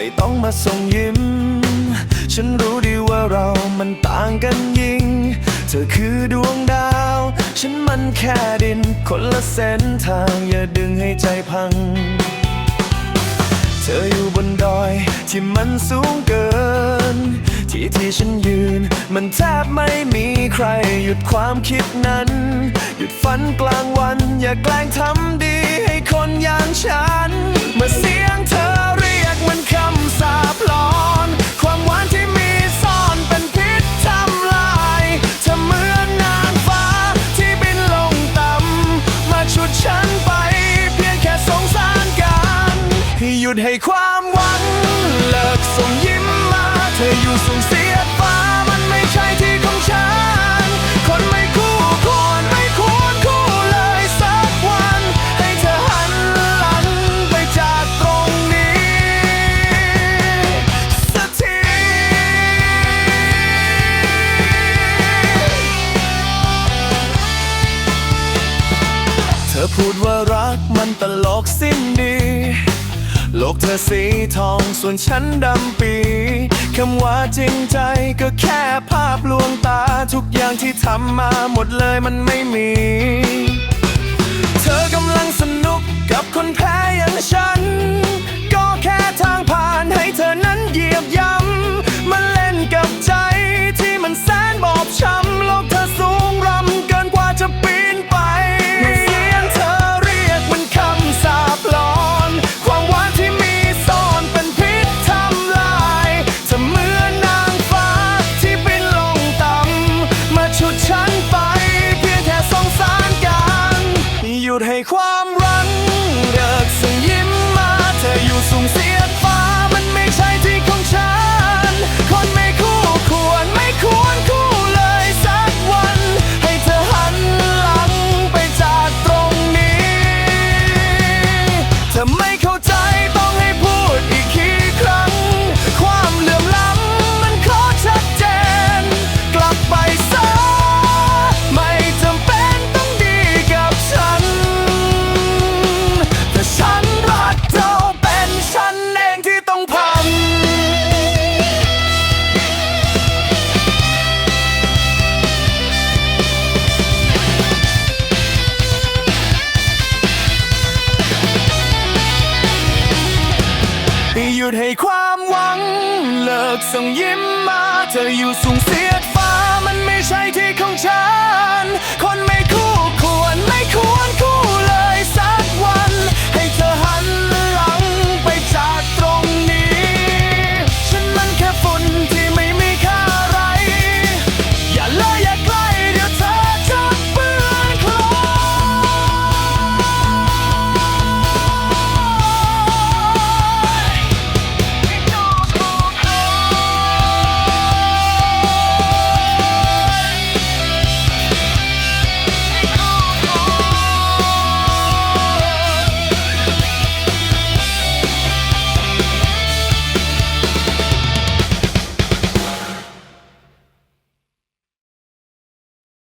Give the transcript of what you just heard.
ไม่ต้องมาส่งยิ้ม ฉันรู้ดีว่าเรามันต่างกันยิ่ง เธอคือดวงดาว ฉันมันแค่ดิน คนละเส้นทางอย่าดึงให้ใจพัง เธออยู่บนดอยที่มันสูงเกิน ที่ที่ฉันยืน มันแทบไม่มีใคร หยุดความคิดนั้น หยุดฝันกลางวัน อย่าแกล้งทำดีให้คนอย่างฉัน เมื่อเสียงเธอ ให้หยุดให้ความหวังเลิกส่งยิ้มมา เธออยู่สูงเสียฟ้ามันไม่ใช่ที่ของฉัน คนไม่คู่ควรไม่ควรคู่เลยสักวัน ให้เธอหันหลังไปจากตรงนี้สักที เธอพูดว่ารักมันตลกสิ้นดี โลกเธอสีทองส่วนฉันดำปีคำว่าจริงใจก็แค่ภาพลวงตา ทุกอย่างที่ทำมาหมดเลยมันไม่มี ความรังเลิกส่งยิ้มมาเธออยู่สูงเสีย ยุดให้ความหวัง เลิกส่งยิ้มมา เธออยู่สูงเสีย